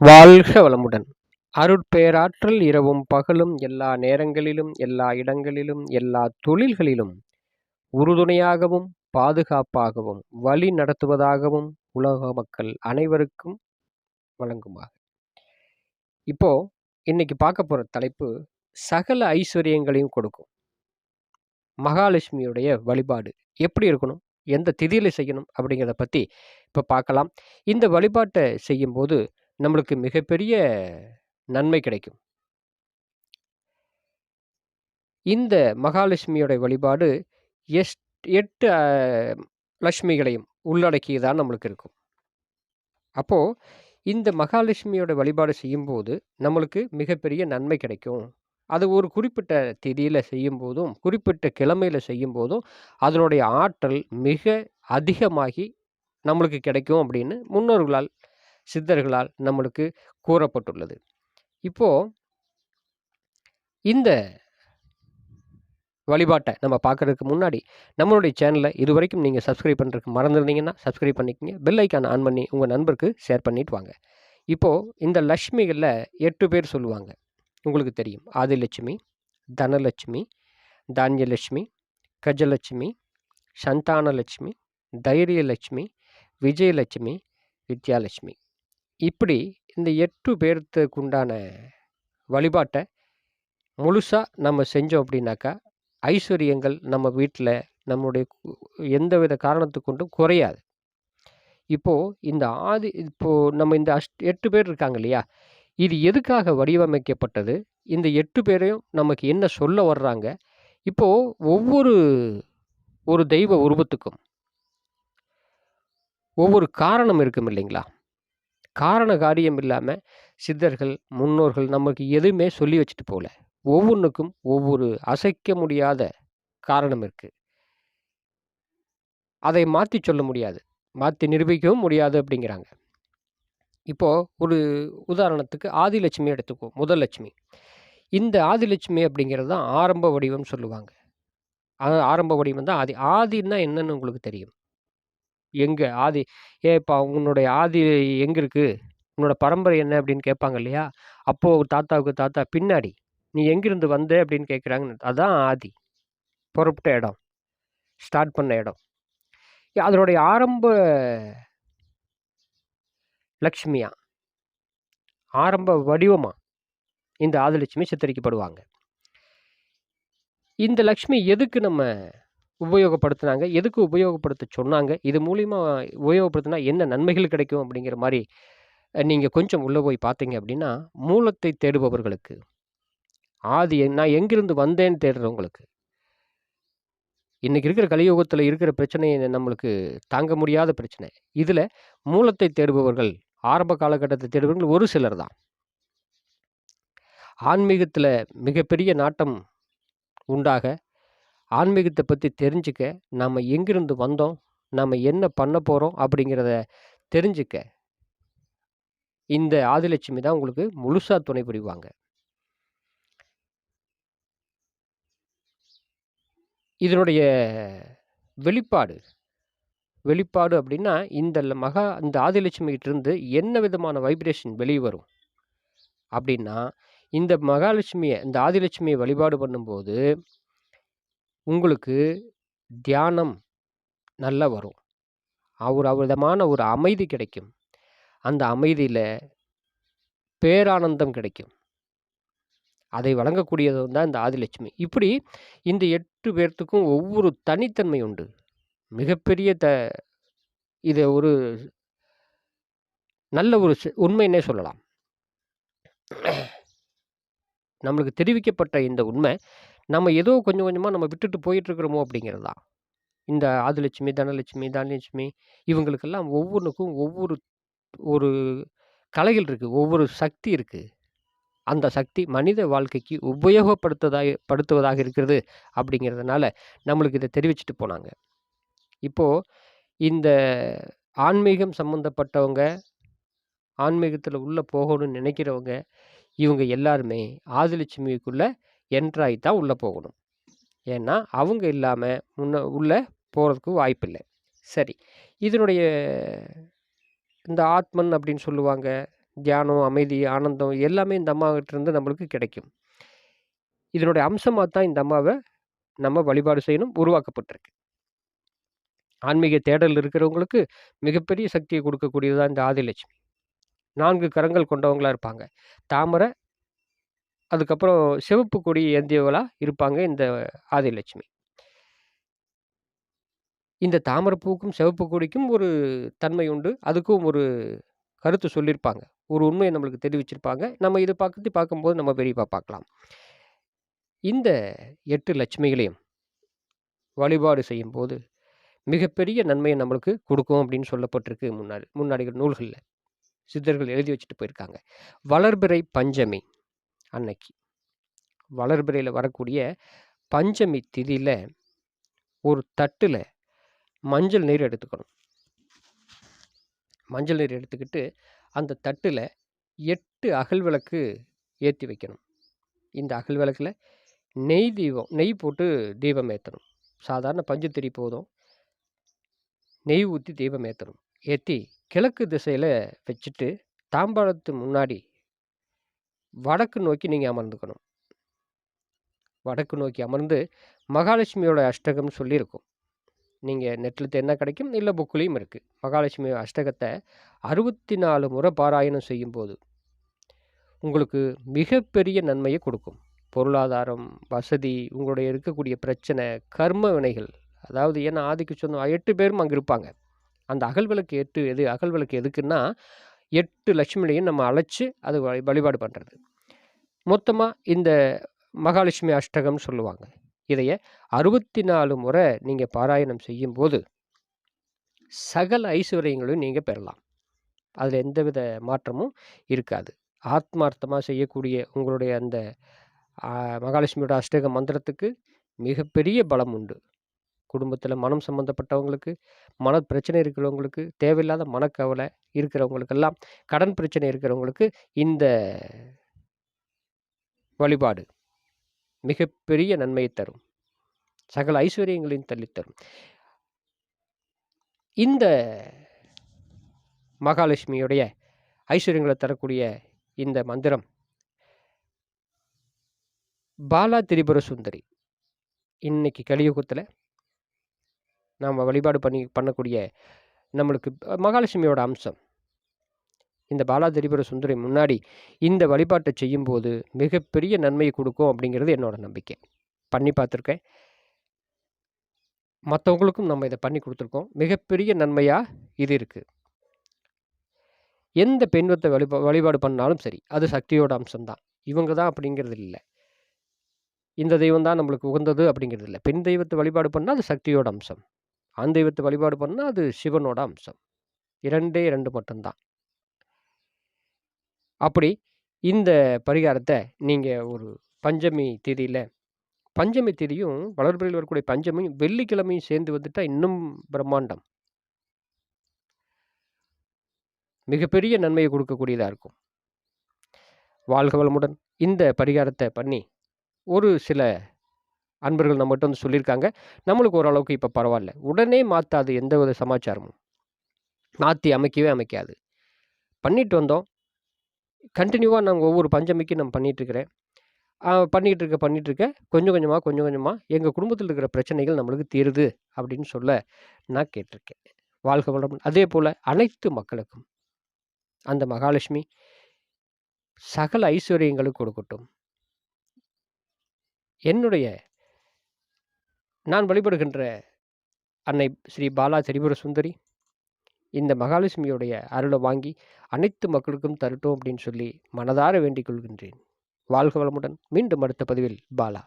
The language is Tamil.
வாழ்க வளமுடன். அருட்பேராற்றல் இரவும் பகலும் எல்லா நேரங்களிலும் எல்லா இடங்களிலும் எல்லா தொழில்களிலும் உறுதுணையாகவும் பாதுகாப்பாகவும் வழி நடத்துவதாகவும் உலக மக்கள் அனைவருக்கும் வழங்குமாக. இப்போ இன்னைக்கு பார்க்க போற தலைப்பு சகல ஐஸ்வர்யங்களையும் கொடுக்கும். மகாலட்சுமியுடைய வழிபாடு எப்படி இருக்கணும்? எந்த திதியில செய்யணும்? அப்படிங்கிறத பத்தி இப்போ பார்க்கலாம். இந்த வழிபாட்டை செய்யும்போது நம்மளுக்கு மிகப்பெரிய நன்மை கிடைக்கும். இந்த மகாலட்சுமியோட வழிபாடு எஸ் எட்டு லட்சுமிகளையும் உள்ளடக்கியதான் நம்மளுக்கு இருக்கும். அப்போது இந்த மகாலட்சுமியோட வழிபாடு செய்யும்போது நம்மளுக்கு மிகப்பெரிய நன்மை கிடைக்கும். அது ஒரு குறிப்பிட்ட திதியில் செய்யும்போதும் குறிப்பிட்ட கிழமையில செய்யும்போதும் அதனுடைய ஆற்றல் மிக அதிகமாகி நம்மளுக்கு கிடைக்கும் அப்படின்னு முன்னோர்களால் சித்தர்களால் நம்மளுக்கு கூறப்பட்டுள்ளது. இப்போ இந்த வழிபாட்டை நம்ம பார்க்கறதுக்கு முன்னாடி நம்மளுடைய சேனலை இதுவரைக்கும் நீங்கள் சப்ஸ்கிரைப் பண்ணுறதுக்கு மறந்துருந்தீங்கன்னா சப்ஸ்கிரைப் பண்ணிக்கங்க. பெல் ஐக்கான் ஆன் பண்ணி உங்கள் நண்பருக்கு ஷேர் பண்ணிட்டு வாங்க. இப்போது இந்த லக்ஷ்மிகளில் எட்டு பேர் சொல்லுவாங்க. உங்களுக்கு தெரியும். ஆதிலட்சுமி தனலட்சுமி தானியலட்சுமி கஜலட்சுமி சந்தானலட்சுமி தைரியலட்சுமி விஜயலட்சுமி வித்யாலட்சுமி. இப்படி இந்த எட்டு பேர்த்துக்கு உண்டான வழிபாட்டை முழுசாக நம்ம செஞ்சோம் அப்படின்னாக்கா ஐஸ்வர்யங்கள் நம்ம வீட்டில் நம்முடைய எந்தவித காரணத்து கொண்டும் குறையாது. இப்போது இந்த ஆதி இப்போது நம்ம இந்த அஷ்ட் எட்டு பேர் இருக்காங்க இல்லையா? இது எதுக்காக வடிவமைக்கப்பட்டது? இந்த எட்டு பேரையும் நமக்கு என்ன சொல்ல வர்றாங்க? இப்போது ஒவ்வொரு ஒரு தெய்வ உருவத்துக்கும் ஒவ்வொரு காரணம் இருக்கும் இல்லைங்களா? காரண காரியம் இல்லாமல் சித்தர்கள் முன்னோர்கள் நமக்கு எதுவுமே சொல்லி வச்சுட்டு போகல. ஒவ்வொன்றுக்கும் ஒவ்வொரு அசைக்க முடியாத காரணம் இருக்குது அதை மாற்றி சொல்ல முடியாது. மாற்றி நிரூபிக்கவும் முடியாது அப்படிங்கிறாங்க. இப்போ ஒரு உதாரணத்துக்கு ஆதிலட்சுமி எடுத்துக்குவோம் முதல் லட்சுமி. இந்த ஆதிலட்சுமி அப்படிங்கிறது தான் ஆரம்ப வடிவம் சொல்லுவாங்க. ஆரம்ப வடிவம் தான் ஆதி ஆதின்னா என்னன்னு உங்களுக்கு தெரியும். எங்கே ஆதி ஏ இப்போ உன்னுடைய ஆதி எங்கே இருக்குது உன்னோட பரம்பரை என்ன அப்படின்னு கேட்பாங்க இல்லையா? அப்போ தாத்தாவுக்கு தாத்தா பின்னாடி நீ எங்கிருந்து வந்த அப்படின்னு கேட்குறாங்க அதான் ஆதி. புறப்பட்ட இடம். ஸ்டார்ட் பண்ண இடம். அதனுடைய ஆரம்ப லக்ஷ்மியா ஆரம்ப வடிவமாக இந்த ஆதிலட்சுமி சித்தரிக்கப்படுவாங்க. இந்த லக்ஷ்மி எதுக்கு நம்ம உபயோகப்படுத்துனாங்க. எதுக்கு உபயோகப்படுத்த சொன்னாங்க? இது மூலிமா உபயோகப்படுத்தினா என்ன நன்மைகள் கிடைக்கும் அப்படிங்கிற மாதிரி நீங்கள் கொஞ்சம் உள்ளே போய் பார்த்தீங்க அப்படின்னா மூலத்தை தேடுபவர்களுக்கு ஆதி நான் எங்கிருந்து வந்தேன்னு தேடுறவங்களுக்கு இன்றைக்கி இருக்கிற கலியுகத்தில் இருக்கிற பிரச்சனை நம்மளுக்கு தாங்க முடியாத பிரச்சனை. இதில் மூலத்தை தேடுபவர்கள் ஆரம்ப காலகட்டத்தை தேடுபவர்கள் ஒரு சிலர் தான். ஆன்மீகத்தில் மிகப்பெரிய நாட்டம் உண்டாக ஆன்மீகத்தை பற்றி தெரிஞ்சுக்க நம்ம எங்கிருந்து வந்தோம் நம்ம என்ன பண்ண போகிறோம் அப்படிங்கிறத தெரிஞ்சுக்க. இந்த ஆதிலட்சுமி தான் உங்களுக்கு முழுசாக துணை புரிவாங்க. இதனுடைய வெளிப்பாடு. வெளிப்பாடு அப்படின்னா இந்த மகா இந்த ஆதிலட்சுமிகிட்ட இருந்து என்ன விதமான வைப்ரேஷன் வெளியே வரும்? அப்படின்னா இந்த மகாலட்சுமியை இந்த ஆதிலட்சுமியை வழிபாடு பண்ணும்போது உங்களுக்கு தியானம் நல்லா வரும். ஒரு விதமான ஒரு அமைதி கிடைக்கும். அந்த அமைதியில் பேரானந்தம் கிடைக்கும். அதை வழங்கக்கூடியது தான் இந்த ஆதிலட்சுமி. இப்படி இந்த எட்டு பேர்த்துக்கும் ஒவ்வொரு தனித்தன்மை உண்டு. மிகப்பெரிய த இது ஒரு நல்ல ஒரு உண்மைன்னே சொல்லலாம். நம்மளுக்கு தெரிவிக்கப்பட்ட இந்த உண்மை நம்ம ஏதோ கொஞ்சம் கொஞ்சமாக நம்ம விட்டுட்டு போயிட்டுருக்குறோமோ அப்படிங்கிறது? தான் இந்த ஆதிலட்சுமி தனலட்சுமி தனலட்சுமி இவங்களுக்கெல்லாம் ஒவ்வொன்றுக்கும் ஒவ்வொரு ஒரு கலைகள் இருக்குது ஒவ்வொரு சக்தி இருக்குது அந்த சக்தி மனித வாழ்க்கைக்கு உபயோகப்படுத்துவதாக படுத்துவதாக இருக்கிறது அப்படிங்கிறதுனால நம்மளுக்கு இதை தெரிவிச்சிட்டு போனாங்க. இப்போது இந்த ஆன்மீகம் சம்மந்தப்பட்டவங்க ஆன்மீகத்தில் உள்ளே போகணும்னு நினைக்கிறவங்க இவங்க எல்லாருமே ஆதிலட்சுமிக்குள்ளே என்ட்ராகி தான் உள்ளே போகணும் ஏன்னா அவங்க இல்லாமல் முன்ன உள்ளே போகிறதுக்கு வாய்ப்பில்லை சரி இதனுடைய இந்த ஆத்மன் அப்படின்னு சொல்லுவாங்க தியானம், அமைதி, ஆனந்தம் எல்லாமே இந்த அம்மாகிட்டருந்து நம்மளுக்கு கிடைக்கும். இதனுடைய அம்சமாக தான் இந்த அம்மாவை நம்ம வழிபாடு செய்யணும், உருவாக்கப்பட்டிருக்கு. ஆன்மீக தேடல் இருக்கிறவங்களுக்கு மிகப்பெரிய சக்தியை கொடுக்கக்கூடியது தான் இந்த ஆதிலட்சுமி. நான்கு கரங்கள் கொண்டவங்களா இருப்பாங்க. தாமரை அதுக்கப்புறம் சிவப்பு கொடி ஏந்தியவளாக இருப்பாங்க இந்த ஆதிலட்சுமி. இந்த தாமரைப்பூக்கும் சிவப்பு கொடிக்கும் ஒரு தன்மை உண்டு. அதுக்கும் ஒரு கருத்து சொல்லியிருப்பாங்க. ஒரு உண்மையை நம்மளுக்கு தெரிவிச்சிருப்பாங்க. நம்ம இதை பத்தி பார்க்கும்போது நம்ம பெரியப்பா பார்க்கலாம். இந்த எட்டு லட்சுமிகளையும் வழிபாடு செய்யும்போது, மிகப்பெரிய நன்மையை நம்மளுக்கு கொடுக்கும் அப்படின்னு சொல்லப்பட்டிருக்கு முன்னாடி முன்னாடிகள் நூல்களில் சித்தர்கள் எழுதி வச்சுட்டு போயிருக்காங்க. வளர்பிறை பஞ்சமி அன்னைக்கு. வளர்பிறையில் வரக்கூடிய பஞ்சமி திதியில் ஒரு தட்டில் மஞ்சள் நீர் எடுத்துக்கணும். மஞ்சள் நீர் எடுத்துக்கிட்டு, அந்த தட்டில் எட்டு அகல் விளக்கு ஏற்றி வைக்கணும். இந்த அகல் விளக்குல நெய் தீபம் நெய் போட்டு தீபம் ஏற்றணும் சாதாரண பஞ்சுத்திரி போதும். நெய் ஊற்றி தீபம் ஏற்றணும் ஏற்றி கிழக்கு திசையில் வச்சுட்டு, தாம்பாளத்து முன்னாடி வடக்கு நோக்கி நீங்கள் அமர்ந்துக்கணும். வடக்கு நோக்கி அமர்ந்து, மகாலட்சுமியோட அஷ்டகம் சொல்லியிருக்கும். நீங்கள் நெட்டில் என்ன கிடைக்கும். இல்லை புக்குலேயும் இருக்குது மகாலட்சுமி அஷ்டகத்த 64 முறை பாராயணம் செய்யும்போது, உங்களுக்கு மிகப்பெரிய நன்மையை கொடுக்கும் பொருளாதாரம், வசதி, உங்களுடைய இருக்கக்கூடிய பிரச்சனை, கர்ம வினைகள். அதாவது ஏன்னா ஆதிக்கு சொன்ன எட்டு பேரும் அங்கே இருப்பாங்க. அந்த அகல் விளக்கு 8 எது அகல் விளக்கு எதுக்குன்னா, 8 லட்சுமிகளையும் நம்ம அழைச்சி அது வழி வழிபாடு பண்ணுறது மொத்தமாக இந்த மகாலட்சுமி அஷ்டகம்னு சொல்லுவாங்க. இதைய 64 முறை நீங்கள் பாராயணம் செய்யும்போது, சகல ஐஸ்வர்யங்களையும் நீங்கள் பெறலாம். அதில் எந்தவித மாற்றமும் இருக்காது. ஆத்மார்த்தமாக செய்யக்கூடிய உங்களுடைய அந்த மகாலட்சுமியோட அஷ்டக மந்திரத்துக்கு மிகப்பெரிய பலம் உண்டு. குடும்பத்தில் மனம் சம்மந்தப்பட்டவங்களுக்கு, மன பிரச்சனை இருக்கிறவங்களுக்கு, தேவையில்லாத மனக்கவலை இருக்கிறவங்களுக்கெல்லாம், கடன் பிரச்சனை இருக்கிறவங்களுக்கு இந்த வழிபாடு மிகப்பெரிய நன்மையை தரும். சகல ஐஸ்வர்யங்களையும் தள்ளித் தரும். இந்த மகாலட்சுமியுடைய ஐஸ்வர்யங்களை தரக்கூடிய இந்த மந்திரம் பாலா திரிபுர சுந்தரி. இன்னைக்கு கலியுகத்தில் நாம் வழிபாடு பண்ணி பண்ணக்கூடிய நம்மளுக்கு மகாலட்சுமியோட அம்சம். இந்த பாலாதிரிபுர சுந்தரி முன்னாடி இந்த வழிபாட்டை செய்யும்போது, மிகப்பெரிய நன்மையை கொடுக்கும் அப்படிங்கிறது என்னோட நம்பிக்கை. பண்ணி பார்த்துருக்கேன். மற்றவங்களுக்கும் நம்ம இதை பண்ணி கொடுத்துருக்கோம் மிகப்பெரிய நன்மையாக இது இருக்குது எந்த பெண்வத்தை வழிபா வழிபாடு பண்ணாலும் சரி, அது சக்தியோட அம்சம் தான். இவங்க தான் அப்படிங்கிறது இல்லை இந்த தெய்வம் தான் நம்மளுக்கு உகந்தது அப்படிங்கிறது இல்லை பெண் தெய்வத்தை வழிபாடு பண்ணால் அது சக்தியோட அம்சம். ஆண் தெய்வத்த வழிபாடு பண்ணால் அது சிவனோட அம்சம். இரண்டே இரண்டு மட்டும்தான் அப்படி இந்த பரிகாரத்தை நீங்கள் ஒரு பஞ்சமி தேதியில் பஞ்சமி திதியும் வளர்பிறையில வரக்கூடிய பஞ்சமியும் வெள்ளிக்கிழமையும் சேர்ந்து வந்துட்டால் இன்னும் பிரம்மாண்டம். மிகப்பெரிய நன்மையை கொடுக்கக்கூடியதாக இருக்கும். வாழ்க வளமுடன். இந்த பரிகாரத்தை பண்ணி, ஒரு சில அன்பர்கள் நம்மகிட்ட வந்து சொல்லியிருக்காங்க. நம்மளுக்கு ஓரளவுக்கு இப்போ பரவாயில்ல உடனே மாற்றாது எந்த ஒரு சமாச்சாரமும். மாற்றி அமைக்கவே அமைக்காது. பண்ணிட்டு வந்தோம். கண்டினியூவாக நாங்கள் ஒவ்வொரு பஞ்சமிக்கும் நான் பண்ணிகிட்ருக்கிறேன் பண்ணிகிட்டு இருக்க பண்ணிட்டு இருக்க, கொஞ்சம் கொஞ்சமாக கொஞ்சம் கொஞ்சமாக எங்கள் குடும்பத்தில் இருக்கிற பிரச்சனைகள் நம்மளுக்கு தீருது அப்படின்னு சொல்ல நான் கேட்டிருக்கேன். வாழ்க வளமுடன். அதேபோல அனைத்து மக்களுக்கும் அந்த மகாலட்சுமி சகல ஐஸ்வர்யங்களும் கொடுக்கட்டும். என்னுடைய நான் வழிபடுகின்ற அன்னை ஸ்ரீ பாலா திரிபுர சுந்தரி, இந்த மகாலட்சுமியுடைய அருளை வாங்கி அனைத்து மக்களுக்கும் தரட்டும் அப்படின்னு சொல்லி மனதார வேண்டிக் கொள்கின்றேன். வாழ்க வளமுடன். மீண்டும் அடுத்த பதிவில் பாலா.